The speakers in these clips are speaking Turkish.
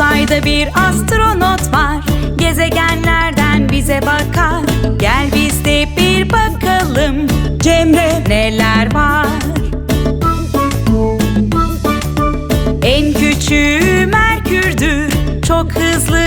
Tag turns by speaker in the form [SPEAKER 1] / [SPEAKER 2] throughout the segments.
[SPEAKER 1] Ayda bir astronot var. Gezegenlerden bize bakar. Gel biz de bir bakalım Cemre neler var? En küçüğü Merkür'dür. Çok hızlı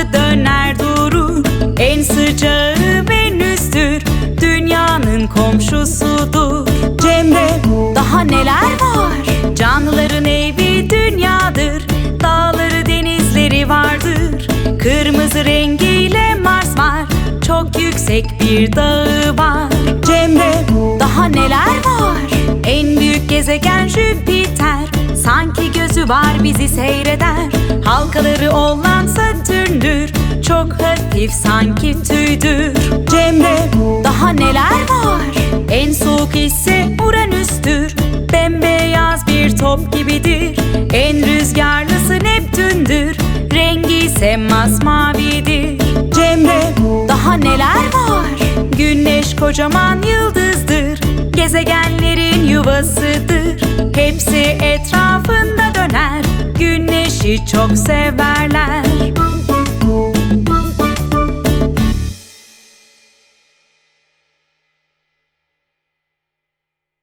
[SPEAKER 1] Kırmızı rengiyle Mars var. Çok yüksek bir dağı var. Cemre daha neler var? En büyük gezegen Jüpiter. Sanki gözü var bizi seyreder. Halkaları olan Satürn'dür Çok hafif sanki tüydür. Cemre daha neler var? En soğuk ise Uranüs'tür. Bembeyaz bir top gibidir. En rüzgarlısı Neptün'dür. Rengi ise masmavidir Cemre daha neler var? Güneş kocaman yıldızdır. Gezegenlerin yuvasıdır. Hepsi etrafında döner. Güneşi çok severler